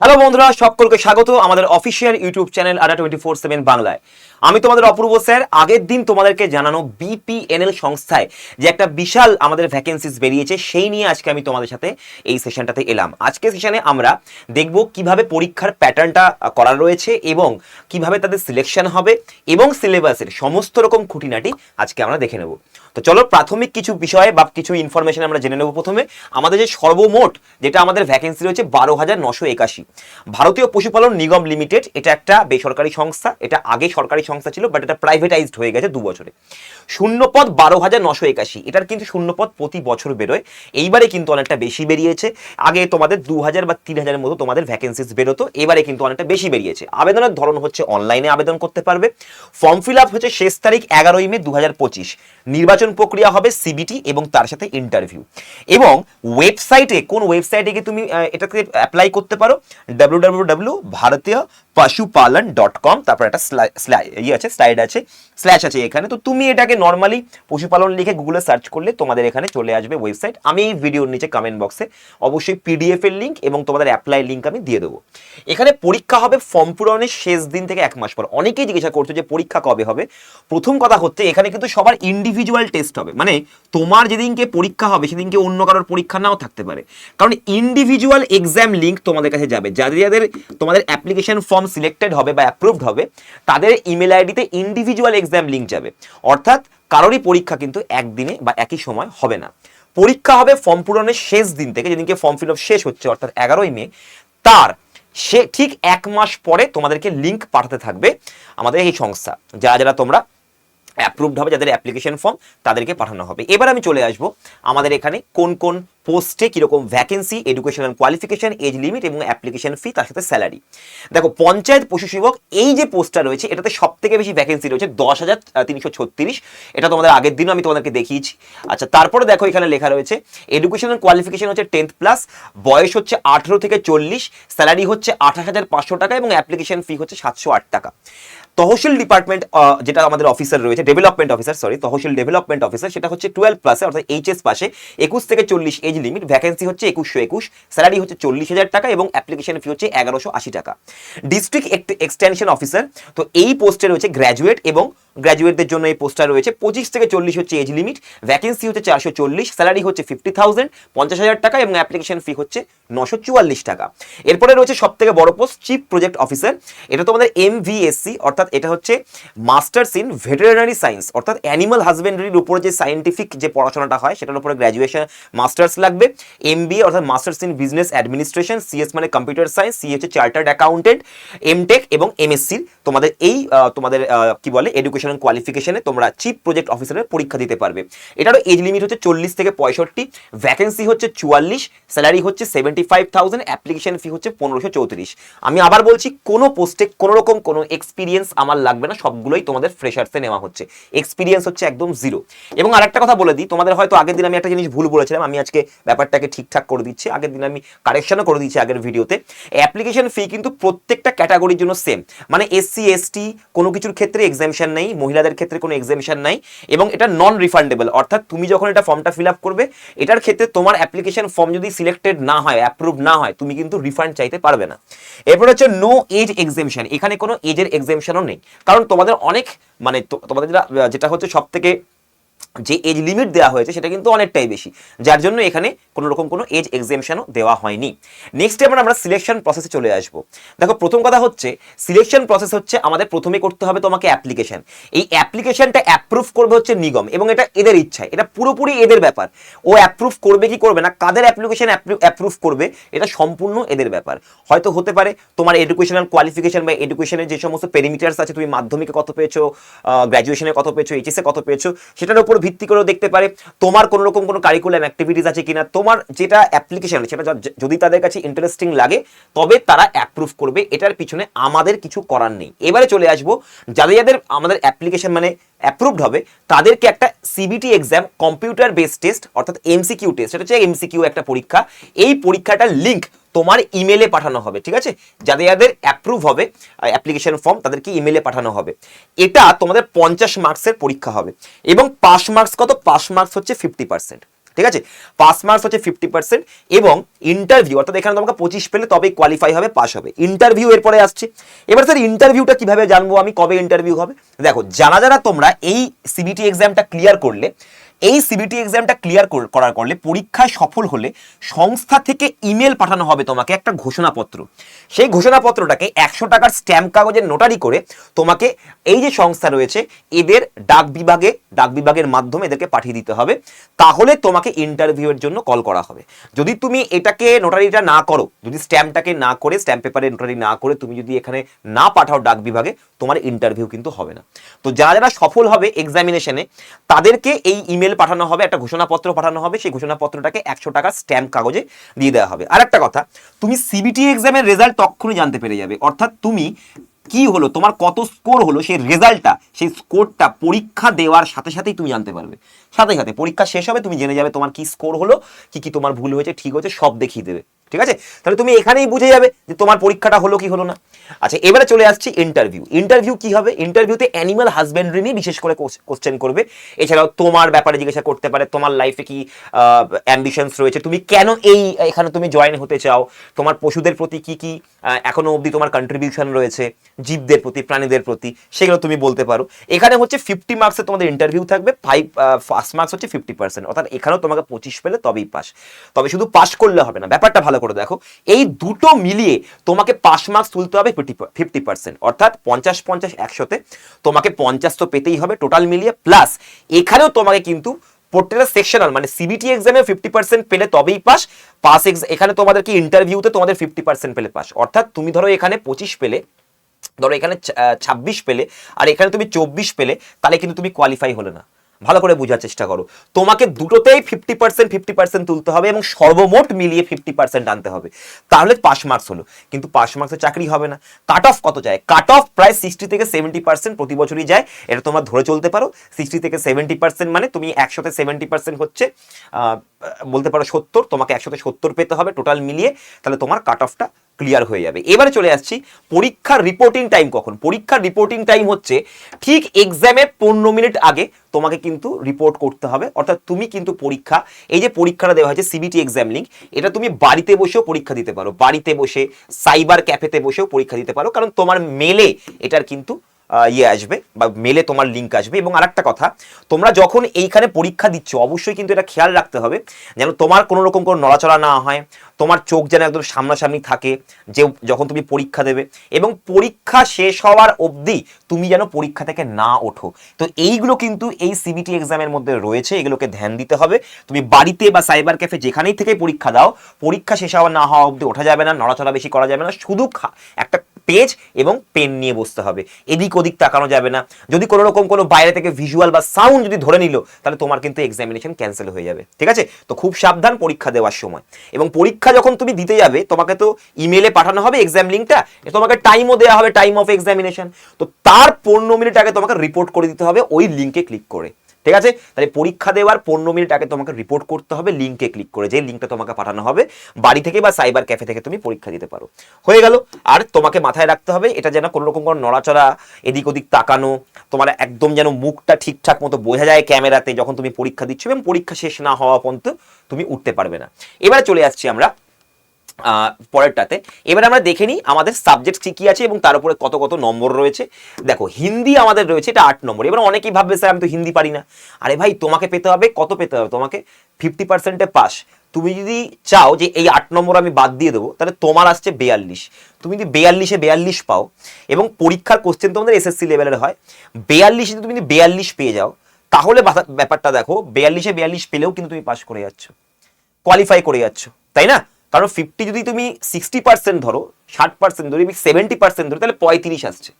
Hello বন্ধুরা, সকলকে স্বাগত আমাদের official YouTube channel Adda twenty four seven বাংলায়। আমি তোমাদের অপূর্ব স্যার, আগের দিন তোমাদেরকে জানানো বিপিএনএল সংস্থায় যে একটা বিশাল আমাদের ভ্যাকেন্সিস বেরিয়েছে, সেই নিয়ে আজকে আমি তোমাদের সাথে এই সেশনটাতে এলাম। আজকে সেশনে আমরা দেখব কীভাবে পরীক্ষার প্যাটার্নটা করা রয়েছে এবং কীভাবে তাদের সিলেকশন হবে এবং সিলেবাসের সমস্ত রকম খুঁটিনাটি আজকে আমরা দেখে নেব। তো চলো, প্রাথমিক কিছু বিষয়ে বা কিছু ইনফরমেশন আমরা জেনে নেব প্রথমে। আমাদের যে সর্বমোট যেটা আমাদের ভ্যাকেন্সি রয়েছে, বারো হাজার নশো একাশি। ভারতীয় পশুপালন নিগম লিমিটেড, এটা একটা বেসরকারি সংস্থা, এটা আগে সরকারি সংস্থা ছিল বাট এটা প্রাইভেটাইজড হয়ে গেছে দু বছরে। শূন্যপদ বারো হাজার নশো একাশি, এটার কিন্তু শূন্যপদ প্রতি বছর বেরোয়। এইবারে কিন্তু অনেকটা বেশি বেরিয়েছে। আগে তোমাদের দু হাজার বা তিন হাজারের মতো তোমাদের ভ্যাকেন্সিস বেরোতো, এবারে কিন্তু অনেকটা বেশি বেরিয়েছে। আবেদনের ধরন হচ্ছে অনলাইনে আবেদন করতে পারবে। ফর্ম ফিল আপ হচ্ছে শেষ তারিখ এগারোই মে দু হাজার পঁচিশ। নির্বাচন প্রক্রিয়া হবে সিবিটি এবং তার সাথে ইন্টারভিউ এবং ওয়েবসাইটে কোন ওয়েবসাইটে গিয়ে তুমি এটাকে অ্যাপ্লাই করতে পারো। ডাব্লিউ ডাব্লিউ ডাব্লিউ ভারতীয় পশুপালন ডট কম তারপর একটা ইয়ে আছে স্লাইড আছে স্ল্যাশ আছে এখানে। তো তুমি এটাকে নর্মালি পশুপালন লিখে গুগলে সার্চ করলে তোমাদের এখানে চলে আসবে ওয়েবসাইট আমি এই ভিডিওর নিচে কমেন্ট বক্সে অবশ্যই পিডিএফ এর লিঙ্ক এবং তোমাদের অ্যাপ্লাই লিঙ্ক আমি দিয়ে দেবো। এখানে পরীক্ষা হবে ফর্ম পূরণের শেষ দিন থেকে এক মাস পর। অনেকেই জিজ্ঞাসা করছ যে পরীক্ষা কবে হবে। প্রথম কথা হচ্ছে এখানে কিন্তু সবার ইন্ডিভিজুয়াল টেস্ট হবে। মানে তোমার যেদিনকে পরীক্ষা হবে, সেদিনকে অন্য কারোর পরীক্ষা নাও থাকতে পারে। কারণ ইন্ডিভিজুয়াল এক্সাম লিঙ্ক তোমাদের কাছে যাবে। যাদের যাদের তোমাদের অ্যাপ্লিকেশন ফর্ম সিলেক্টেড হবে বা অ্যাপ্রুভড হবে, তাদের ইমেল আইডিতে ইন্ডিভিজুয়াল এক্সাম লিঙ্ক যাবে। অর্থাৎ কারোরই পরীক্ষা কিন্তু একদিনে বা একই সময় হবে না। পরীক্ষা হবে ফর্ম পূরণের শেষ দিন থেকে, যেদিনকে ফর্ম ফিল আপ শেষ হচ্ছে, অর্থাৎ এগারোই মে। তার সে ঠিক এক মাস পরে তোমাদেরকে লিঙ্ক পাঠাতে থাকবে আমাদের এই সংস্থা। যারা যারা তোমরা অ্যাপ্রুভড হবে যাদের অ্যাপ্লিকেশন ফর্ম তাদেরকে পাঠানো হবে। এবার আমি চলে আসব আমাদের এখানে কোন কোন পোস্টে কীরকম vacancy educational qualification age limit এবং অ্যাপ্লিকেশন ফি তার সাথে স্যালারি দেখো, পঞ্চায়েত পশু সেবক এই যে পোস্টটা রয়েছে, এটাতে সব থেকে বেশি ভ্যাকেন্সি রয়েছে, দশ হাজার তিনশো ছত্রিশ। এটা তোমাদের আগের দিনও আমি তোমাদেরকে দেখিয়েছি। আচ্ছা তারপরে দেখো এখানে লেখা রয়েছে এডুকেশনাল কোয়ালিফিকেশন হচ্ছে টেন্থ প্লাস বয়স হচ্ছে আঠেরো থেকে চল্লিশ স্যালারি হচ্ছে আঠাশ হাজার পাঁচশো টাকা এবং অ্যাপ্লিকেশন ফি হচ্ছে সাতশো আট টাকা। তহসিল ডিপার্টমেন্ট যেটা আমাদের অফিসার রয়েছে, development officer sorry tehsil development officer, সেটা হচ্ছে টুয়েলভ প্লাসে অর্থাৎ এইচ এস পাশে একুশ থেকে চল্লিশ এজ লিমিট ভ্যাকেন্সি হচ্ছে একুশশো একুশ স্যালারি হচ্ছে চল্লিশ হাজার টাকা এবং অ্যাপ্লিকেশন ফি হচ্ছে এগারোশো আশি টাকা। ডিস্ট্রিক্ট এক্সটেনশন অফিসার তো এই পোস্টে রয়েছে গ্র্যাজুয়েট এবং গ্র্যাজুয়েটদের জন্য এই পোস্টটা রয়েছে। পঁচিশ থেকে চল্লিশ হচ্ছে এজ লিমিট ভ্যাকেন্সি হচ্ছে চারশো চল্লিশ স্যালারি হচ্ছে ফিফটি থাউজেন্ড পঞ্চাশ হাজার টাকা এবং অ্যাপ্লিকেশন ফি হচ্ছে নশো চুয়াল্লিশ টাকা। এরপরে রয়েছে সব থেকে বড় পোস্ট চিফ প্রজেক্ট অফিসার এটা তোমাদের এমভিএসসি অর্থাৎ এটা হচ্ছে মাস্টার্স ইন ভেটেরিনারি সায়েন্স অর্থাৎ অ্যানিমাল হাজবেন্ডারির উপরে যে সায়েন্টিফিক যে পড়াশোনাটা হয়, সেটার উপরে গ্র্যাজুয়েশন মাস্টার্স লাগবে। এমবিএ অর্থাৎ masters in business administration CS মানে কম্পিউটার সায়েন্স সি হচ্ছে চার্টার্ড অ্যাকাউন্টেন্ট এমটেক এবং এমএসসির তোমাদের এই তোমাদের কি বলে এডুকেশন কোয়ালিফিকেশনে তোমরা চিফ প্রজেক্ট অফিসারের পরীক্ষা দিতে পারবে। এটারও এজ লিমিট হচ্ছে চল্লিশ থেকে পঁয়ষট্টি ভ্যাকেন্সি হচ্ছে চুয়াল্লিশ স্যালারি হচ্ছে seventy five thousand application fee হচ্ছে পনেরোশো চৌত্রিশ। আমি আবার বলছি, কোনো পোস্টে কোনো রকম কোনো এক্সপিরিয়েন্স আমার লাগবে না, সবগুলোই তোমাদের ফ্রেশার্সে নেওয়া হচ্ছে। এক্সপিরিয়েন্স হচ্ছে একদম জিরো এবং আরেকটা কথা বলে দিই, তোমাদের হয়তো আগের দিন আমি একটা জিনিস ভুল বলেছিলাম, আমি আজকে ব্যাপারটাকে ঠিকঠাক করে দিচ্ছি, আগের দিন আমি কারেকশনও করে দিচ্ছি আগের ভিডিওতে। অ্যাপ্লিকেশন ফি কিন্তু প্রত্যেকটা ক্যাটাগরির জন্য সেম মানে এসসি এসটি কোনো কিছুর ক্ষেত্রে এক্সামশন নেই মহিলাদের ক্ষেত্রে কোনো এক্সামিশন নাই এবং এটা নন রিফান্ডেবল অর্থাৎ তুমি যখন এটা ফর্মটা ফিল আপ করবে, এটার ক্ষেত্রে তোমার অ্যাপ্লিকেশন ফর্ম যদি সিলেক্টেড না হয় অ্যাপ্রুভ না হয়, তুমি কিন্তু রিফান্ড চাইতে পারবে না। এরপর হচ্ছে নো এজ এক্সামশন এখানে কোনো এজের এক্সামশনও নেই। কারণ তোমাদের অনেক মানে তোমাদের যেটা হচ্ছে সব থেকে যে এজ লিমিট দেওয়া হয়েছে সেটা কিন্তু অনেকটাই বেশি। যার জন্য এখানে কোনো রকম কোনো এজ এক্সামশনও দেওয়া হয়নি। নেক্সট এবার আমরা সিলেকশন প্রসেসে চলে আসব। দেখো, প্রথম কথা হচ্ছে সিলেকশন প্রসেস হচ্ছে আমাদের প্রথমে করতে হবে তোমাকে অ্যাপ্লিকেশন এই অ্যাপ্লিকেশনটা অ্যাপ্রুভ করবে হচ্ছে নিগম, এবং এটা এদের ইচ্ছায়। এটা পুরোপুরি এদের ব্যাপার। ও অ্যাপ্রুভ করবে কি করবে না, কাদের অ্যাপ্লিকেশন অ্যাপ্রুভ করবে, এটা সম্পূর্ণ এদের ব্যাপার। হয়তো হতে পারে তোমার এডুকেশনাল কোয়ালিফিকেশন বা এডুকেশনের যে সমস্ত পেরিমিটার্স আছে, তুমি মাধ্যমিকে কত পেয়েছ গ্র্যাজুয়েশনে কত পেয়েছ এইচএসে কত পেয়েছ, সেটার উপর ভিত্তি করেও দেখতে পারে তোমার কোনো রকম কোনো কারিকুলাম অ্যাক্টিভিটিস আছে কিনা, তোমার যেটা অ্যাপ্লিকেশন সেটা যদি তাদের কাছে ইন্টারেস্টিং লাগে, তবে তারা অ্যাপ্রুভ করবে, এটার পিছনে আমাদের কিছু করার নেই। এবারে চলে আসব, যাদের যাদের আমাদের অ্যাপ্লিকেশন মানে অ্যাপ্রুভড হবে, তাদেরকে একটা CBT exam computer base test অর্থাৎ এমসিকিউ টেস্ট সেটা হচ্ছে এমসিকিউ একটা পরীক্ষা। এই পরীক্ষাটার লিঙ্ক তোমার ইমেলে পাঠানো হবে, ঠিক আছে? যাদের যাদের অ্যাপ্রুভ হবে অ্যাপ্লিকেশন ফর্ম তাদেরকে ইমেলে পাঠানো হবে। এটা তোমাদের পঞ্চাশ মার্কসের পরীক্ষা হবে এবং পাস মার্কস কত? পাস মার্কস হচ্ছে ফিফটি পার্সেন্ট ঠিক আছে? পাস মার্কস হচ্ছে ফিফটি পার্সেন্ট এবং ইন্টারভিউ অর্থাৎ এখানে তোমাকে পঁচিশ পেলে তবেই কোয়ালিফাই হবে, পাস হবে। ইন্টারভিউ এরপরে আসছে। এবার স্যার ইন্টারভিউটা কীভাবে জানব? আমি কবে ইন্টারভিউ হবে? দেখো, যারা যারা তোমরা এই সিবিটি এক্সামটা ক্লিয়ার করলে এই সিবিটি এক্সামটা ক্লিয়ার করার করলে পরীক্ষায় সফল হলে সংস্থা থেকে ইমেল পাঠানো হবে তোমাকে একটা ঘোষণাপত্র। সেই ঘোষণাপত্রটাকে একশো টাকার স্ট্যাম্প কাগজের নোটারি করে তোমাকে এই যে সংস্থা রয়েছে, এদের ডাক বিভাগে, ডাক বিভাগের মাধ্যমে এদেরকে পাঠিয়ে দিতে হবে। তাহলে তোমাকে ইন্টারভিউয়ের জন্য কল করা হবে। যদি তুমি এটাকে নোটারিটা না করো, যদি স্ট্যাম্পটাকে না করে স্ট্যাম্প পেপারে নোটারি না করে তুমি যদি এখানে না পাঠাও ডাক বিভাগে, তোমার ইন্টারভিউ কিন্তু হবে না। তো যারা যারা সফল হবে এক্সামিনেশনে তাদেরকে এই ইমেল পাঠানো হবে, একটা ঘোষণাপত্র পাঠানো হবে, সেই ঘোষণাপত্রটাকে একশো টাকার স্ট্যাম্প কাগজে দিয়ে দেওয়া হবে। আর একটা কথা, তুমি সিবিটি এক্সামের রেজাল্ট তখনই জানতে পেরে যাবে। অর্থাৎ তুমি কি হলো, তোমার কত স্কোর হলো, সেই রেজাল্টটা, সেই স্কোরটা পরীক্ষা দেওয়ার সাথে সাথেই তুমি জানতে পারবে। সাথে সাথে পরীক্ষা শেষ হবে, তুমি জেনে যাবে তোমার কি স্কোর হলো, কি কি তোমার ভুল হয়েছে, ঠিক হয়েছে, সব দেখিয়ে দেবে। ঠিক আছে? তাহলে তুমি এখানেই বুঝে যাবে যে তোমার পরীক্ষাটা হলো কি হলো না। আচ্ছা এবারে চলে আসছি ইন্টারভিউ ইন্টারভিউ কি হবে? ইন্টারভিউতে অ্যানিমাল হাজবেন্ডারি নিয়ে বিশেষ করে কোশ্চেন করবে। এছাড়াও তোমার ব্যাপারে জিজ্ঞাসা করতে পারে তোমার লাইফে কি অ্যাম্বিশনস রয়েছে? তুমি কেন এই এখানে তুমি জয়েন হতে চাও? তোমার পশুদের প্রতি কি কি আহ, এখনও অবধি তোমার কন্ট্রিবিউশন রয়েছে? জীবদের প্রতি প্রাণীদের প্রতি সেগুলো তুমি বলতে পারো। এখানে হচ্ছে ফিফটি মার্কসে তোমাদের ইন্টারভিউ থাকবে। ফাইভ ফার্স্ট মার্কস হচ্ছে ফিফটি পার্সেন্ট অর্থাৎ এখানেও তোমাকে পঁচিশ পেলে তবেই পাস তবে শুধু পাস করলে হবে না। ব্যাপারটা ভালো করে দেখো। এই দুটো মিলিয়ে তোমাকে পাস মার্কস তুলতে হবে ফিফটি পার্সেন্ট অর্থাৎ পঞ্চাশ পঞ্চাশ একশোতে তোমাকে পঞ্চাশ তো পেতেই হবে টোটাল মিলিয়ে। প্লাস এখানেও তোমাকে কিন্তু প্রত্যেকটা সেকশনাল মানে সিবিটি এক্সামে ফিফটি পার্সেন্ট পেলে তবেই পাস। পাস এখানে তোমাদের কি ইন্টারভিউতে তোমাদের ফিফটি পার্সেন্ট পেলে পাস। অর্থাৎ তুমি ধরো এখানে পঁচিশ পেলে, ধরো এখানে ছাব্বিশ পেলে, আর এখানে তুমি চব্বিশ পেলে, তাহলে কিন্তু তুমি কোয়ালিফাই হলে না। ভালো করে বোঝার চেষ্টা করো। তোমাকে দুটোতেই ফিফটি পার্সেন্ট ফিফটি পার্সেন্ট তুলতে হবে এবং সর্বমোট মিলিয়ে ফিফটি পার্সেন্ট আনতে হবে। তাহলে পাস মার্কস হলো। কিন্তু পাস মার্কসে চাকরি হবে না। কাট অফ কত যায়? কাট অফ প্রায় সিক্সটি থেকে সেভেন্টি পার্সেন্ট প্রতি বছরই যায়। এটা তোমরা ধরে চলতে পারো। সিক্সটি থেকে সেভেন্টি পার্সেন্ট মানে তুমি একশোতে সেভেন্টি পার্সেন্ট হচ্ছে বলতে পারো সত্তর। তোমাকে একশোতে সত্তর পেতে হবে টোটাল মিলিয়ে। তাহলে তোমার কাট অফটা ক্লিয়ার হয়ে যাবে। এবারে চলে আসছি, পরীক্ষার রিপোর্টিং টাইম কখন? পরীক্ষার রিপোর্টিং টাইম হচ্ছে ঠিক এক্সামের পনেরো মিনিট আগে তোমাকে কিন্তু রিপোর্ট করতে হবে। অর্থাৎ তুমি কিন্তু পরীক্ষা, এই যে পরীক্ষাটা দেওয়া হয়েছে সিবিটি এক্সাম লিঙ্ক এটা তুমি বাড়িতে বসেও পরীক্ষা দিতে পারো। বাড়িতে বসে সাইবার ক্যাফেতে বসেও পরীক্ষা দিতে পারো। কারণ তোমার মেলে এটার কিন্তু ইয়ে আসবে বা মেলে তোমার লিঙ্ক আসবে। এবং আরেকটা কথা, তোমরা যখন এইখানে পরীক্ষা দিচ্ছ, অবশ্যই কিন্তু এটা খেয়াল রাখতে হবে যেন তোমার কোনো রকম কোনো নড়াচড়া না হয়, তোমার চোখ যেন একদম সামনাসামনি থাকে, যে যখন তুমি পরীক্ষা দেবে। এবং পরীক্ষা শেষ হওয়ার অবধি তুমি যেন পরীক্ষা থেকে না ওঠো। তো এইগুলো কিন্তু এই সিবিটি এক্সামের মধ্যে রয়েছে, এগুলোকে ধ্যান দিতে হবে। তুমি বাড়িতে বা সাইবার ক্যাফে যেখানেই থেকে পরীক্ষা দাও, পরীক্ষা শেষ হওয়া না হওয়া অবধি ওঠা যাবে না, নড়াচড়া বেশি করা যাবে না, শুধু একটা পেজ এবং পেন নিয়ে বসতে হবে। এদিক ওদিক তাকানো যাবে না। যদি কোনো রকম কোনো বাইরে থেকে ভিজুয়াল বা সাউন্ড যদি ধরে নিল, তাহলে তোমার কিন্তু এক্সামিনেশন ক্যান্সেল হয়ে যাবে। ঠিক আছে? তো খুব সাবধান পরীক্ষা দেওয়ার সময়। এবং পরীক্ষা যখন তুমি দিতে যাবে, তোমাকে তো ইমেলে পাঠানো হবে এক্সাম লিঙ্কটা তোমাকে টাইমও দেওয়া হবে টাইম অফ এক্সামিনেশন তো তার পনেরো মিনিট আগে তোমাকে রিপোর্ট করে দিতে হবে, ওই লিঙ্কে ক্লিক করে। ঠিক আছে? তাহলে পরীক্ষা দেওয়ার পনেরো মিনিট আগে তোমাকে রিপোর্ট করতে হবে লিঙ্কে ক্লিক করে যে লিঙ্কটা তোমাকে পাঠানো হবে, বাড়ি থেকে বা সাইবার ক্যাফে থেকে তুমি পরীক্ষা দিতে পারো। হয়ে গেল। আর তোমাকে মাথায় রাখতে হবে, এটা যেন কোনো রকম কোনো নড়াচড়া, এদিক ওদিক তাকানো, তোমার একদম যেন মুখটা ঠিকঠাক মতো বোঝা যায় ক্যামেরাতে যখন তুমি পরীক্ষা দিচ্ছ, এবং পরীক্ষা শেষ না হওয়া পর্যন্ত তুমি উঠতে পারবে না। এবারে চলে আসছি আমরা পরেরটাতে। এবার আমরা দেখে নিই আমাদের সাবজেক্ট কি কি আছে এবং তার উপরে কত কত নম্বর রয়েছে। দেখো, হিন্দি আমাদের রয়েছে, এটা আট নম্বর। এবার অনেকেই ভাববে, স্যার, আমি তো হিন্দি পারি না। আরে ভাই, তোমাকে পেতে হবে, কত পেতে হবে? তোমাকে ফিফটি পার্সেন্টে পাস তুমি যদি চাও যে এই আট নম্বর আমি বাদ দিয়ে দেবো, তাহলে তোমার আসছে বেয়াল্লিশ। তুমি যদি বেয়াল্লিশে বেয়াল্লিশ পাও এবং পরীক্ষার কোশ্চেন তোমাদের এসএসসি লেভেলের হয়, বেয়াল্লিশে তুমি যদি বেয়াল্লিশ পেয়ে যাও, তাহলে ব্যাপারটা দেখো, বেয়াল্লিশে বেয়াল্লিশ পেলেও কিন্তু তুমি পাস করে যাচ্ছ। কোয়ালিফাই করে যাচ্ছ, তাই না? কারণ ফিফটি যদি তুমি সিক্সটি পার্সেন্ট ধরো, ষাট পার্সেন্ট ধরো সেভেন্টি পার্সেন্ট ধরো, তাহলে পঁয়ত্রিশ আসছে।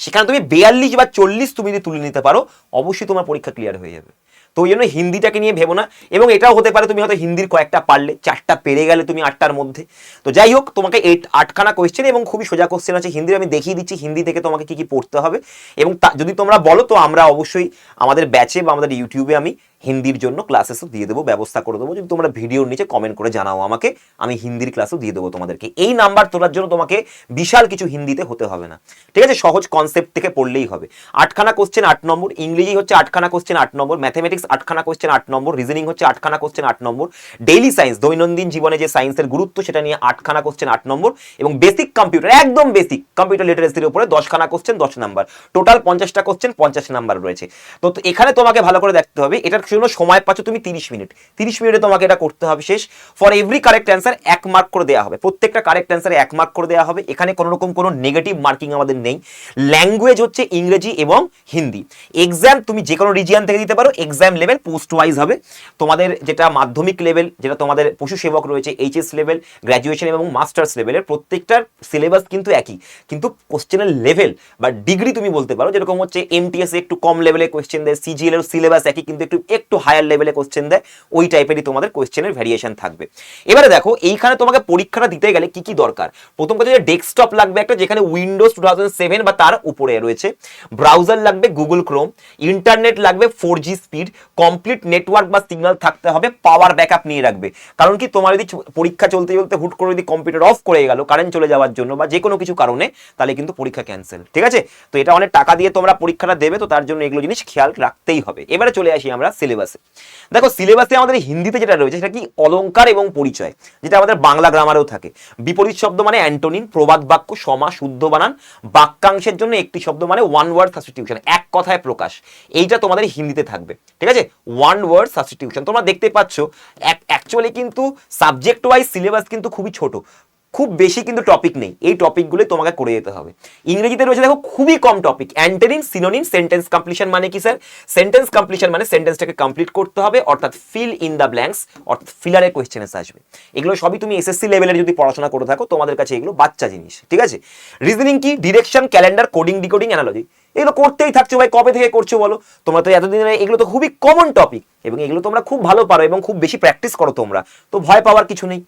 সেখানে তুমি বেয়াল্লিশ বা চল্লিশ তুমি যদি তুলে নিতে পারো, অবশ্যই তোমার পরীক্ষা ক্লিয়ার হয়ে যাবে। তো ওই জন্য হিন্দিটাকে নিয়ে ভেবো না, এবং এটাও হতে পারে তুমি হয়তো হিন্দির কয়েকটা পারলে, চারটা পেরে গেলে তুমি আটটার মধ্যে। তো যাই হোক, তোমাকে এইট আটখানা কোয়েশ্চেন এবং খুবই সোজা কোশ্চেন আছে, হিন্দির আমি দেখিয়ে দিচ্ছি, হিন্দি থেকে তোমাকে কি কি পড়তে হবে। এবং যদি তোমরা বলো, তো আমরা অবশ্যই আমাদের ব্যাচে বা আমাদের ইউটিউবে আমি হিন্দির জন্য ক্লাসেসও দিয়ে দেবো, ব্যবস্থা করে দেবো। যদি তোমরা ভিডিওর নিচে কমেন্ট করে জানাও আমাকে, আমি হিন্দির ক্লাসও দিয়ে দেবো তোমাদেরকে। এই নাম্বার তোলার জন্য তোমাকে বিশাল কিছু হিন্দিতে হতে হবে না। ঠিক আছে? সহজ কনসেপ্ট থেকে পড়লেই হবে। আটখানা কোশ্চেন আট নম্বর, ইংরেজি হচ্ছে আটখানা কোশ্চেন আট নম্বর ম্যাথমেটিক্স আটখানা কোশ্চেন আট নম্বর রিজনিং হচ্ছে আটখানা কোশ্চেন আট নম্বর। ডেইলি সায়েন্স দৈনন্দিন জীবনে যে সায়েন্সের গুরুত্ব, সেটা নিয়ে আটখানা কোশ্চেন আট নম্বর এবং বেসিক কম্পিউটার একদম বেসিক কম্পিউটার লিটারেসির উপরে দশখানা কোশ্চেন দশ নাম্বার টোটাল পঞ্চাশটা কোশ্চেন পঞ্চাশ নাম্বার রয়েছে। তো এখানে তোমাকে ভালো করে দেখতে হবে, এটার জন্য সময় পাচ্ছ তুমি তিরিশ মিনিট। তিরিশ মিনিটে তোমাকে এটা করতে হবে শেষ। ফর এভরি কারেক্ট অ্যান্সার এক মার্ক করে দেওয়া হবে। প্রত্যেকটা কারেক্ট অ্যান্সারে এক মার্ক করে দেওয়া হবে। এখানে কোনো রকম কোনো নেগেটিভ মার্কিং আমাদের নেই। ল্যাঙ্গুয়েজ হচ্ছে ইংরেজি এবং হিন্দি। এক্সাম তুমি যে কোনো রিজিয়ান থেকে দিতে পারো এক্সাম লেভেল পোস্ট ওয়াইজ হবে। তোমাদের যেটা মাধ্যমিক লেভেল যেটা তোমাদের পশু সেবক রয়েছে এইচএস লেভেল গ্র্যাজুয়েশন এবং মাস্টার্স লেভেলের প্রত্যেকটার সিলেবাস কিন্তু একই। কিন্তু কোশ্চেনের লেভেল বা ডিগ্রি তুমি বলতে পারো, যেরকম হচ্ছে এমটিএস একটু কম লেভেলে কোশ্চেন দেয় সিজিএল এর সিলেবাস একই, কিন্তু একটু একটু হায়ার লেভেলে কোশ্চেন দেয়, ওই টাইপেরই তোমাদের কোশ্চেনের ভ্যারিয়েশন থাকবে। এবারে দেখো, এইখানে তোমাকে পরীক্ষাটা দিতে গেলে কি কি দরকার? প্রথম কথা যে ডেস্কটপ লাগবে একটা, যেখানে উইন্ডোজ টু বা তার উপরে রয়েছে। ব্রাউজার লাগবে গুগল ক্রোম ইন্টারনেট লাগবে ফোর স্পিড কমপ্লিট নেটওয়ার্ক বা সিগন্যাল থাকতে হবে পাওয়ার ব্যাকআপ নিয়ে রাখবে। কারণ কি, তোমার যদি পরীক্ষা চলতে চলতে হুট করে যদি কম্পিউটার অফ করে গেল কারেন্ট চলে যাওয়ার জন্য বা যে কোনো কিছু কারণে, তাহলে কিন্তু পরীক্ষা ক্যান্সেল ঠিক আছে? তো এটা অনেক টাকা দিয়ে তোমরা পরীক্ষাটা দেবে, তো তার জন্য এগুলো জিনিস খেয়াল রাখতেই হবে। এবারে চলে আসি আমরা সিলেবাসে। দেখো, সিলেবাসে আমাদের হিন্দিতে যেটা রয়েছে সেটা কি? অলংকার এবং পরিচয়, যেটা আমাদের বাংলা গ্রামারেও থাকে। বিপরীত শব্দ মানে অ্যান্টোনিন প্রবাদ বাক্য, সমা, শুদ্ধ বানান। বাক্যাংশের জন্য একটি শব্দ মানে ওয়ান ওয়ার্ড সাবস্টিটিউশন এক কথায় প্রকাশ। এইটা তোমাদের হিন্দিতে থাকবে, ঠিক আছে? ওয়ান ওয়ার্ড সাবস্টিটিউশন তোমরা দেখতে পাচ্ছ অ্যাকচুয়ালি কিন্তু সাবজেক্ট ওয়াইজ সিলেবাস কিন্তু খুবই ছোট। খুব বেশি কিন্তু টপিক নেই। এই টপিকগুলোই তোমাকে করে যেতে হবে। ইংরেজিতে রয়েছে, দেখো, খুবই কম topic antonym synonym sentence completion মানে কি স্যার সেন্টেন্স কমপ্লিশন মানে সেন্টেন্সটাকে কমপ্লিট করতে হবে, অর্থাৎ ফিল ইন দ্য ব্ল্যাঙ্কস অর্থাৎ ফিলারের এসে আসবে। এগুলো সবই তুমি এসএসসি লেভেলের যদি পড়াশোনা করে থাকো, তোমাদের কাছে এগুলো বাচ্চা জিনিস, ঠিক আছে? রিজনিং কি? Direction calendar coding decoding analogy এগুলো করতেই থাকছো ভাই, কবে থেকে করছ বলো? তোমরা তো এতদিন এগুলো তো খুবই কমন টপিক এবং এগুলো তোমরা খুব ভালো পারো এবং খুব বেশি প্র্যাকটিস করো তোমরা, তো ভয় পাওয়ার কিছু নেই।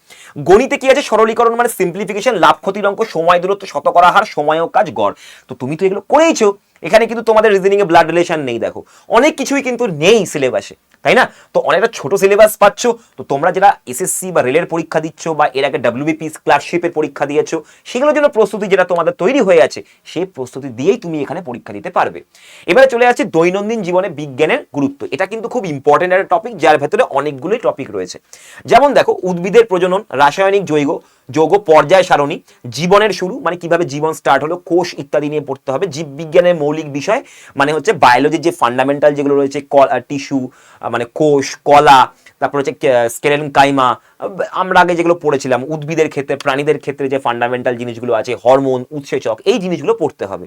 গণিতে কি আছে? সরলীকরণ মানে সিম্পলিফিকেশন লাভ ক্ষতির অঙ্ক, সময় দূরত্ব, শতকরা হার, সময় ও কাজ, গড়। তো তুমি তো এগুলো করেইছো, এখানে কিন্তু তোমাদের রিজনিং এ ব্লাড রিলেশন নেই, দেখো। অনেক কিছুই কিন্তু নেই সিলেবাসে তাই না? তো অনেকটা ছোট সিলেবাস পাচ্ছ। তো তোমরা যারা এসএসসি বা রেলের পরীক্ষা দিচ্ছ বা এর আগে ডাব্লিউবিপি ক্লার্কশিপের পরীক্ষা দিয়েছ, সেগুলোর জন্য প্রস্তুতি যেটা তোমাদের তৈরি হয়ে আছে, সেই প্রস্তুতি দিয়েই তুমি এখানে পরীক্ষা দিতে পারবে। এবারে চলে আসছে দৈনন্দিন জীবনে বিজ্ঞানের গুরুত্ব। এটা কিন্তু খুব ইম্পর্টেন্ট একটা টপিক যার ভেতরে অনেকগুলোই টপিক রয়েছে। যেমন দেখো, উদ্ভিদের প্রজনন, রাসায়নিক জৈব যৌগ পর্যায় সারণী, জীবনের শুরু মানে কীভাবে জীবন স্টার্ট হলো, কোষ ইত্যাদি নিয়ে পড়তে হবে, জীববিজ্ঞানের মৌলিক বিষয় মানে হচ্ছে বায়োলজির যে ফান্ডামেন্টাল যেগুলো রয়েছে টিস্যু মানে কোষ, কলা, তারপর হচ্ছে স্কেলেন কাইমা আমরা আগে যেগুলো পড়েছিলাম, উদ্ভিদের ক্ষেত্রে, প্রাণীদের ক্ষেত্রে যে ফান্ডামেন্টাল জিনিসগুলো আছে হরমোন উৎসেচক, এই জিনিসগুলো পড়তে হবে।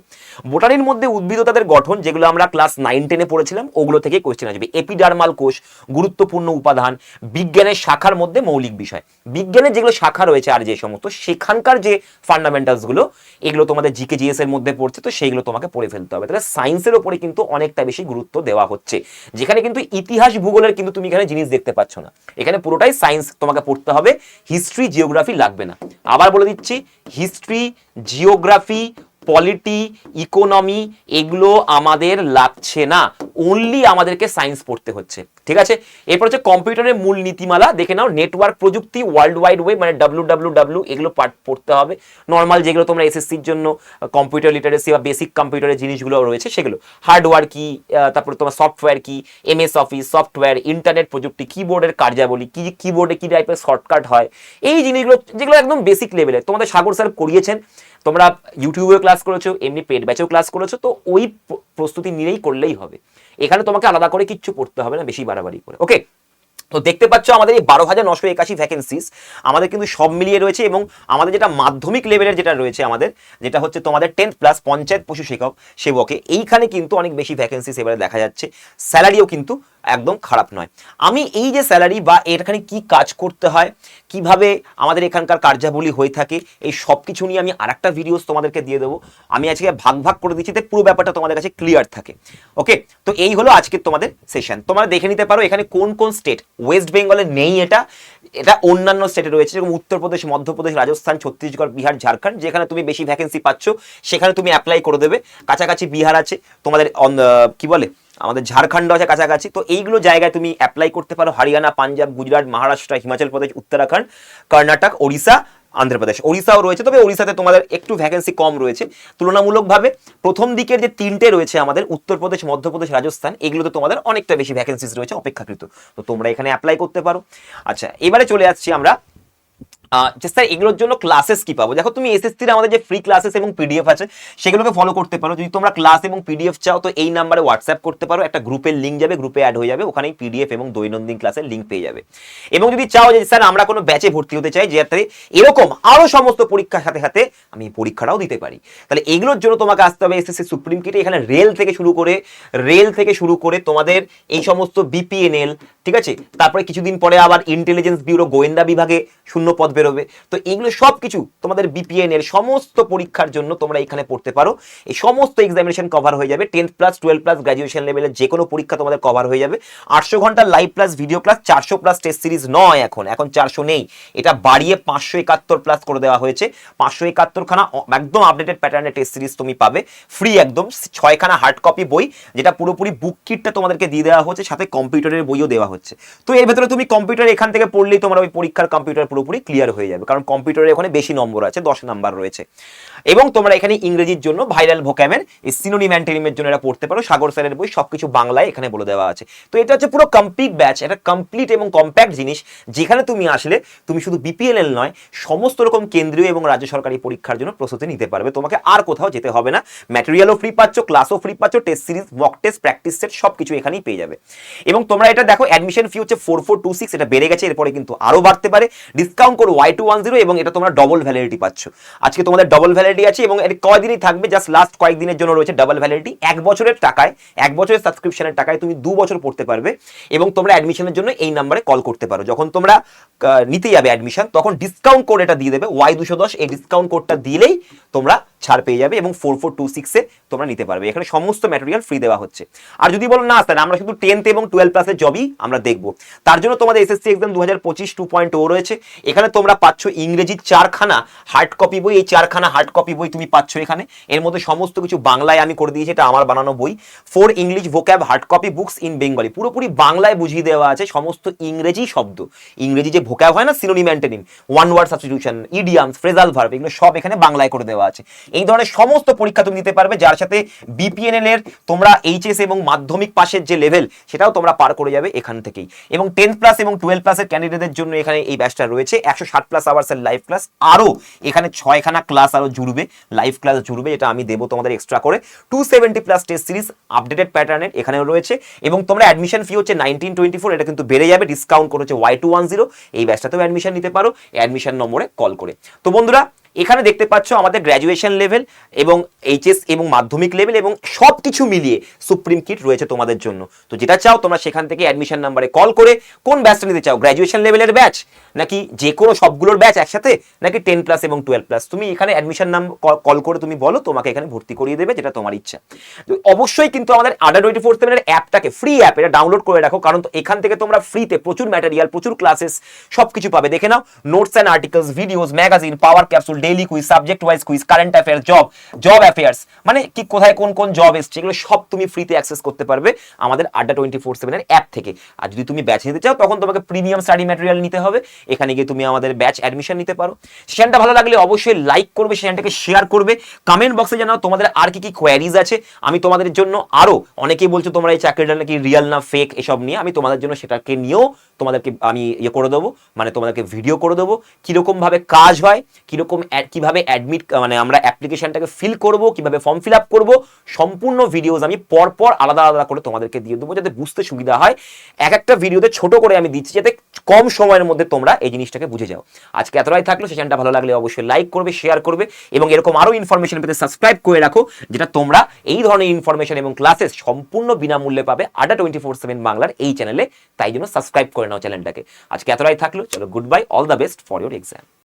বোটানির মধ্যে উদ্ভিদ তাদের গঠন, যেগুলো আমরা ক্লাস নাইন টেনে পড়েছিলাম, ওগুলো থেকে কোশ্চেন আসবে। এপিডার্মাল কোষ, গুরুত্বপূর্ণ উপাদান, বিজ্ঞানের শাখার মধ্যে মৌলিক বিষয়। বিজ্ঞানের যেগুলো শাখা রয়েছে আর যে সমস্ত সেখানকার যে ফান্ডামেন্টালসগুলো এগুলো তোমাদের জিকে জিএস এর মধ্যে পড়ছে, তো সেইগুলো তোমাকে পড়ে ফেলতে হবে। তাহলে সায়েন্সের ওপরে কিন্তু অনেকটা বেশি গুরুত্ব দেওয়া হচ্ছে। যেখানে কিন্তু ইতিহাস ভূগোলের কিন্তু তুমি এখানে জিনিস দেখতে পাচ্ছ না। এখানে পুরোটাই সায়েন্স তোমাকে পড়তে হবে, হিস্ট্রি, জিওগ্রাফি লাগবে না। আবার বলে দিচ্ছি, হিস্ট্রি, জিওগ্রাফি, পলিটি, ইকোনমি, এগুলো আমাদের লাগছে না। অনলি আমাদেরকে সায়েন্স পড়তে হচ্ছে। ঠিক আছে? এরপর হচ্ছে কম্পিউটারের মূল নীতিমালা, দেখে নাও নেটওয়ার্ক প্রযুক্তি ওয়ার্ল্ড ওয়াইড ওয়েব মানে ডাব্লু ডাব্লু ডাব্লু এগুলো পাঠ পড়তে হবে। নর্মাল যেগুলো তোমরা এসএসসির জন্য কম্পিউটার লিটারেসি বা বেসিক কম্পিউটারের জিনিসগুলো রয়েছে, সেগুলো। হার্ডওয়্যার কি তারপরে তোমার সফটওয়্যার কি এমএস অফিস সফটওয়্যার ইন্টারনেট প্রযুক্তি কিবোর্ডের কার্যাবলী, কি কিবোর্ডে কি টাইপের শর্টকাট হয়, এই জিনিসগুলো, যেগুলো একদম বেসিক লেভেলে তোমাদের সাগর স্যার করিয়েছেন, তোমরা ইউটিউবেও ক্লাস করেছ, এমনি পেড ব্যাচেও ক্লাস করেছ, তো ওই প্রস্তুতি নিয়েই করলেই হবে। এখানে তোমাকে আলাদা করে কিচ্ছু পড়তে হবে না, বেশি বাড়াবাড়ি করে। ওকে তো দেখতে পাচ্ছ আমাদের এই বারো হাজার নশো একাশি ভ্যাকেন্সিস আমাদের কিন্তু সব মিলিয়ে রয়েছে এবং আমাদের যেটা মাধ্যমিক লেভেলের যেটা রয়েছে আমাদের, যেটা হচ্ছে তোমাদের টেন্থ প্লাস পঞ্চায়েত পশু শিক্ষক সেবকে। এইখানে কিন্তু অনেক বেশি ভ্যাকেন্সিস এবারে দেখা যাচ্ছে। স্যালারিও কিন্তু একদম খারাপ নয়। আমি এই যে স্যালারি বা এখানে কি কাজ করতে হয়, কীভাবে আমাদের এখানকার কার্যাবলী হয়ে থাকে, এই সব কিছু নিয়ে আমি আর একটা ভিডিওস তোমাদেরকে দিয়ে দেবো। আমি আজকে ভাগ ভাগ করে দিচ্ছি তাই পুরো ব্যাপারটা তোমাদের কাছে ক্লিয়ার থাকে। ওকে তো এই হলো আজকের তোমাদের সেশন তোমরা দেখে নিতে পারো এখানে কোন কোন স্টেট ওয়েস্ট বেঙ্গলে নেই এটা। এটা অন্যান্য স্টেটে রয়েছে, যেরকম উত্তরপ্রদেশ, মধ্যপ্রদেশ, রাজস্থান, ছত্তিশগড়, বিহার, ঝাড়খণ্ড, যেখানে তুমি বেশি ভ্যাকেন্সি পাচ্ছ, সেখানে তুমি অ্যাপ্লাই করে দেবে। কাছাকাছি বিহার আছে, তোমাদের কি বলে? আমাদের ঝাড়খণ্ড আছে কাছাকাছি। তো এইগুলো জায়গায় তুমি অ্যাপ্লাই করতে পারো। হরিয়ানা, পাঞ্জাব, গুজরাট, মহারাষ্ট্র, হিমাচল প্রদেশ, উত্তরাখণ্ড, কর্ণাটক, ওড়িশা আন্ধ্রপ্রদেশ ওড়িশাও রয়েছে, তবে ওড়িশাতে তোমাদের একটু ভ্যাকেন্সি কম রয়েছে। তুলনামূলকভাবে প্রথম দিকের যে তিনটে রয়েছে আমাদের, উত্তরপ্রদেশ, মধ্যপ্রদেশ, রাজস্থান, এগুলোতে তোমাদের অনেকটা বেশি ভ্যাকেন্সিস রয়েছে অপেক্ষাকৃত। তো তোমরা এখানে অ্যাপ্লাই করতে পারো। আচ্ছা এবারে চলে আসছি আমরা স্যার এগুলোর জন্য ক্লাসেস কি পাবো? দেখো, তুমি এসএসসির আমাদের যে ফ্রি ক্লাসেস এবং পিডিএফ আছে, সেগুলোকে ফলো করতে পারো। যদি তোমরা ক্লাস এবং পিডিএফ চাও, তো এই নাম্বারে হোয়াটসঅ্যাপ করতে পারো। একটা গ্রুপের লিঙ্ক যাবে গ্রুপে অ্যাড হয়ে যাবে। ওখানেই পিডিএফ এবং দৈনন্দিন ক্লাসের লিঙ্ক পেয়ে যাবে। এবং যদি চাও যে স্যার আমরা কোনো ব্যাচে ভর্তি হতে চাই যাতে এরকম আরও সমস্ত পরীক্ষার সাথে সাথে আমি পরীক্ষাটাও দিতে পারি। তাহলে এগুলোর জন্য তোমাকে আসতে হবে এসএসসি সুপ্রিম কিটে এখানে রেল থেকে শুরু করে রেল থেকে শুরু করে তোমাদের এই সমস্ত বিপিএনএল ঠিক আছে? তারপরে কিছুদিন পরে আবার ইন্টেলিজেন্স ব্যুরো গোয়েন্দা বিভাগে শূন্য পদ বেরোবে। তো এইগুলো সব কিছু তোমাদের বিপিএন এর সমস্ত পরীক্ষার জন্য তোমরা এখানে পড়তে পারো। এই সমস্ত এক্সামিনেশন কভার হয়ে যাবে। Tenth plus twelve plus graduation লেভেলের যে কোনো পরীক্ষা তোমাদের কভার হয়ে যাবে। আটশো ঘণ্টা লাইভ প্লাস ভিডিও ক্লাস চারশো প্লাস টেস্ট সিরিজ নয় এখন। এখন চারশো নেই। এটা বাড়িয়ে পাঁচশো একাত্তর প্লাস করে দেওয়া হয়েছে। পাঁচশো একাত্তরখানা একদম আপডেটেড প্যাটার্নের টেস্ট সিরিজ তুমি পাবে। ফ্রি একদম। ছয়খানা হার্ড কপি বই, যেটা পুরোপুরি বুক কিটটা তোমাদেরকে দিয়ে দেওয়া হচ্ছে। সাথে কম্পিউটারের বইও দেওয়া হচ্ছে। তো এর ভেতরে তুমি কম্পিউটার এখান থেকে পড়লেই তোমার ওই পরীক্ষার কম্পিউটার পুরোপুরি ক্লিয়ার হয়ে যাবে। কারণ কম্পিউটারে ওখানে বেশি নম্বর আছে দশ নাম্বার রয়েছে। এবং তোমরা এখানে ইংরেজির জন্য ভাইরাল ভোক্যামের, এই সিনোনিম অ্যান্টেনিমের জন্য এটা পড়তে পারো। সাগর স্যারের বই সবকিছু বাংলায় এখানে বলে দেওয়া আছে। তো এটা হচ্ছে পুরো কমপ্লিট ব্যাচ এটা কমপ্লিট এবং কম্প্যাক্ট জিনিস। যেখানে তুমি আসলে, তুমি শুধু বিপিএলএল নয়, সমস্ত রকম কেন্দ্রীয় এবং রাজ্য সরকারি পরীক্ষার জন্য প্রস্তুতি নিতে পারবে। তোমাকে আর কোথাও যেতে হবে না। ম্যাটেরিয়ালও ফ্রি পাচ্ছ ক্লাসও ফ্রি পাচ্ছ test series mock test practice set সব কিছু এখানেই পেয়ে যাবে। এবং তোমরা এটা দেখো অ্যাডমিশন ফি হচ্ছে ফোর ফোর টু সিক্স এটা বেড়ে গেছে, এরপরে কিন্তু আরও বাড়তে পারে। ডিসকাউন্ট করো ওয়াই টু ওয়ান জিরো এবং এটা তোমরা ডবল ভ্যালিডিটি পাচ্ছ। আজকে তোমাদের ডবল ভ্যালিডিটি আছে এবং এর কয়দিনই থাকবে? জাস্ট লাস্ট কয়েকদিনের জন্য রয়েছে ডাবল ভ্যালিডিটি এক বছরের টাকায়, এক বছরের সাবস্ক্রিপশনের টাকায় তুমি দু বছর পড়তে পারবে এবং তোমরা অ্যাডমিশনের জন্য এই নাম্বারে কল করতে পারো। যখন তোমরা নিতে যাবে অ্যাডমিশন তখন ডিসকাউন্ট কোড এটা দিয়ে দেবে। ওয়াই দুশো দশ, এই ডিসকাউন্ট কোডটা দিলেই তোমরা ছাড় পেয়ে যাবে এবং ফোর ফোর টু সিক্সে তোমরা নিতে পারবে। এখানে সমস্ত ম্যাটেরিয়াল ফ্রি দেওয়া হচ্ছে। আর যদি বলো, না স্যার আমরা শুধু টেন্থ এবং টুয়েলভ ক্লাসের জবই আমরা দেখব। তার জন্য তোমাদের এসএসসি এক্সাম দু হাজার পঁচিশ টু পয়েন্ট ও রয়েছে। এখানে তোমরা পাচ্ছ ইংরেজি চারখানা হার্ড কপি বই। এই চারখানা হার্ড কপি বই তুমি পাচ্ছ এখানে। এর মধ্যে সমস্ত কিছু বাংলায় আমি করে দিয়েছি, এটা আমার বানানো বই। For English vocab hard copy books in Bengali পুরোপুরি বাংলায় বুঝিয়ে দেওয়া আছে সমস্ত ইংরেজি শব্দ। ইংরেজি যে ভোক্যাব হয় না synonym antonym one word substitution idioms phrasal verb এগুলো সব এখানে বাংলায় করে দেওয়া আছে। এই ধরনের সমস্ত পরীক্ষা তুমি দিতে পারবে, যার সাথে বিপিএনএল এর তোমরা এইচএস এবং মাধ্যমিক পাশের যে লেভেল সেটাও তোমরা পার করে যাবে এখান থেকেই। এবং টেন প্লাস এবং টুয়েলভ প্লাসের ক্যান্ডিডেটদের জন্য এখানে এই ব্যাচটা রয়েছে। একশো ষাট প্লাস আওয়ার্সের লাইভ ক্লাস আরও এখানে ছয়খানা ক্লাস আরও জুড়বে লাইভ ক্লাস জুড়বে, এটা আমি দেবো তোমাদের এক্সট্রা করে। Two seventy plus test series updated প্যাটার্নের এখানেও রয়েছে। এবং তোমরা অ্যাডমিশন ফি হচ্ছে নাইনটিন টোয়েন্টি ফোর এটা কিন্তু বেড়ে যাবে ডিসকাউন্ট করেছে ওয়াই টু ওয়ান জিরো এই ব্যাচটাতেও অ্যাডমিশন নিতে পারো অ্যাডমিশন নম্বরে কল করে। তো বন্ধুরা এখানে দেখতে পাচ্ছ আমাদের গ্র্যাজুয়েশন লেভেল এবং এইচএস এবং মাধ্যমিক লেভেল এবং সব কিছু মিলিয়ে সুপ্রিম কিট রয়েছে তোমাদের জন্য। তো যেটা চাও তোমরা সেখান থেকে অ্যাডমিশন নাম্বারে কল করে কোন ব্যাচটা নিতে চাও? গ্র্যাজুয়েশন লেভেলের ব্যাচ নাকি যে কোনো সবগুলোর ব্যাচ একসাথে? নাকি টেন প্লাস এবং টুয়েলভ প্লাস তুমি এখানে অ্যাডমিশন নাম কল করে তুমি বলো, তোমাকে এখানে ভর্তি করিয়ে দেবে যেটা তোমার ইচ্ছা। তো অবশ্যই কিন্তু আমাদের আডা টোয়েন্টি ফোর সেভেনের অ্যাপটাকে ফ্রি অ্যাপ এটা ডাউনলোড করে রাখো, কারণ তো এখান থেকে তোমরা ফ্রিতে প্রচুর ম্যাটেরিয়াল প্রচুর ক্লাসেস সব কিছু পাবে। দেখে নাও notes and articles videos magazine power capsule daily quiz subject wise quiz current affairs job job affairs মানে কি, কোথায় কোন কোন জব এসছে, এগুলো সব তুমি ফ্রিতে অ্যাক্সেস করতে পারবে আমাদের আড্ডা টোয়েন্টি ফোর সেভেনের অ্যাপ থেকে। আর যদি তুমি ব্যাচ নিতে চাও, তখন তোমাকে প্রিমিয়াম স্টাডি ম্যাটেরিয়াল নিতে হবে। এখানে গিয়ে তুমি আমাদের ব্যাচ অ্যাডমিশন নিতে পারো। সেশনটা ভালো লাগলে অবশ্যই লাইক করবে, সেশনটাকে শেয়ার করবে। কমেন্ট বক্সে জানাও তোমাদের আর কি কি কোয়ারিজ আছে। আমি তোমাদের জন্য আরও অনেকেই বলছো, তোমরা এই চাকরিটা নাকি রিয়েল না ফেক এসব নিয়ে আমি তোমাদের জন্য সেটাকে নিয়েও তোমাদেরকে আমি ইয়ে করে দেবো। মানে তোমাদেরকে ভিডিও করে দেবো। কীরকমভাবে কাজ হয়, কীরকম কীভাবে অ্যাডমিট মানে আমরা অ্যাপ্লিকেশনটাকে ফিল করব, কীভাবে ফর্ম ফিল আপ করব, সম্পূর্ণ ভিডিওস আমি পরপর আলাদা আলাদা করে তোমাদেরকে দিয়ে দেবো, যাতে বুঝতে সুবিধা হয়। এক একটা ভিডিওতে ছোট করে আমি দিচ্ছি, যাতে কম সময়ের মধ্যে তোমরা এই জিনিসটাকে বুঝে যাও। আজকে এতটাই থাকল সেশনটা ভালো লাগলে অবশ্যই লাইক করবে শেয়ার করবে, এবং এরকম আরও ইনফরমেশন পেতে সাবস্ক্রাইব করে রাখো, যেটা তোমরা এই ধরনের ইনফরমেশন এবং ক্লাসেস সম্পূর্ণ বিনামূল্যে পাবে আডা টোয়েন্টি ফোর সেভেন বাংলার এই চ্যানেলে তাই জন্য সাবস্ক্রাইব করে নাও চ্যানেলটাকে আজকে এতটাই থাকল, চলো good bye all the best for your exam